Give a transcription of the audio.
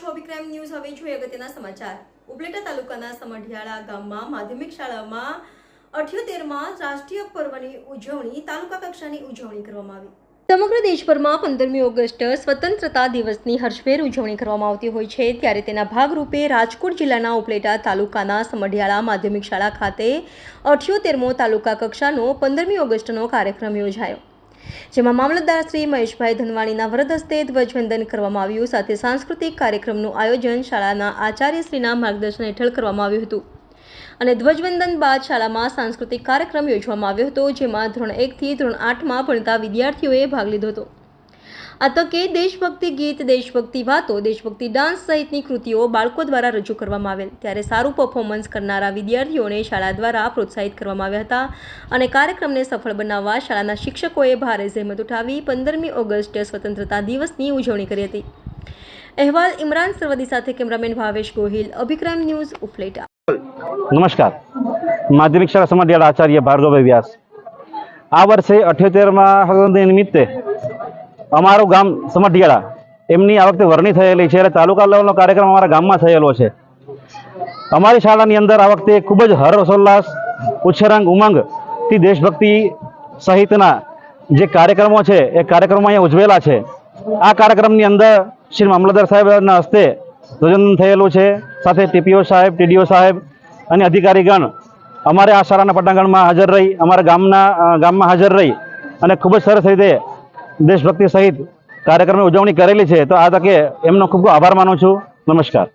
છો વિક્રમ ન્યૂઝ હવે જોઈએ અગત્યના સમાચાર. ઉપલેટા તાલુકાના સમઢિયાળા ગામમાં માધ્યમિક શાળામાં અઠ્યોતેરમાં રાષ્ટ્રીય પર્વની ઉજવણી તાલુકા કક્ષાની ઉજવણી કરવામાં આવી. સમગ્ર દેશભરમાં પંદરમી ઓગસ્ટ સ્વતંત્રતા દિવસની હર્ષભેર ઉજવણી કરવામાં આવતી હોય છે. ત્યારે તેના ભાગરૂપે રાજકોટ જિલ્લાના ઉપલેટા તાલુકાના સમઢિયાળા માધ્યમિક શાળા ખાતે અઠ્યોતેરમો તાલુકા કક્ષાનો પંદરમી ઓગસ્ટનો કાર્યક્રમ યોજાયો. જેમાં મામલતદાર શ્રી મહેશભાઈ ધનવાણીના વરદ હસ્તે ધ્વજવંદન કરવામાં આવ્યું, સાથે સાંસ્કૃતિક કાર્યક્રમનું આયોજન શાળાના આચાર્યશ્રીના માર્ગદર્શન હેઠળ કરવામાં આવ્યું હતું. અને ધ્વજવંદન બાદ શાળામાં સાંસ્કૃતિક કાર્યક્રમ યોજવામાં આવ્યો હતો, જેમાં ધોરણ એકથી ધોરણ આઠમાં ભણતા વિદ્યાર્થીઓએ ભાગ લીધો હતો. આ તકે દેશભક્તિ ગીત, દેશભક્તિ વાતો, દેશભક્તિ ડાન્સ સહિતની કૃતિઓ બાળકો દ્વારા રજૂ કરવામાં આવેલ. ત્યારે સારું પરફોર્મન્સ કરનારા વિદ્યાર્થીઓને શાળા દ્વારા પ્રોત્સાહિત કરવામાં આવ્યા હતા અને કાર્યક્રમને સફળ બનાવવા શાળાના શિક્ષકોએ ભારે જહેમત ઉઠાવી પંદરમી ઓગસ્ટે સ્વતંત્રતા દિવસની ઉજવણી કરી હતી. અહેવાલ ઇમરાન સરવદી સાથે કેમેરામેન ભાવેશ ગોહિલ અભિક્રમ ન્યૂઝ ઉપલેટા. નમસ્કાર. માધ્યમિક શાળા સમાધિયાળ આચાર્ય ભાર્ગવભાઈ વ્યાસ. આ વર્ષે અઠ્યોતેરમાં નિમિત્તે અમારું ગામ સમઢિયાળા. એમની આ વખતે વરણી થયેલી છે એટલે તાલુકા લેવલનો કાર્યક્રમ અમારા ગામમાં થયેલો છે. અમારી શાળાની અંદર આ વખતે ખૂબ જ હર્ષોલ્લાસ ઉચ્છરાંગ ઉમંગથી દેશભક્તિ સહિતના જે કાર્યક્રમો છે, એ કાર્યક્રમો અહીંયા ઉજવેલા છે. આ કાર્યક્રમની અંદર શ્રી મામલતદાર સાહેબના હસ્તે ધ્વજવંદન થયેલું છે. સાથે ટીપીઓ સાહેબ, ટીડીઓ સાહેબ અને અધિકારીગણ અમારે આ શાળાના પટાંગણમાં હાજર રહી, અમારા ગામના ગામમાં હાજર રહી અને ખૂબ જ સરસ રીતે દેશભક્તિ સહિત કાર્યક્રમની ઉજવણી કરેલી છે. તો આ તકે એમનો ખૂબ ખૂબ આભાર માનું છું. નમસ્કાર.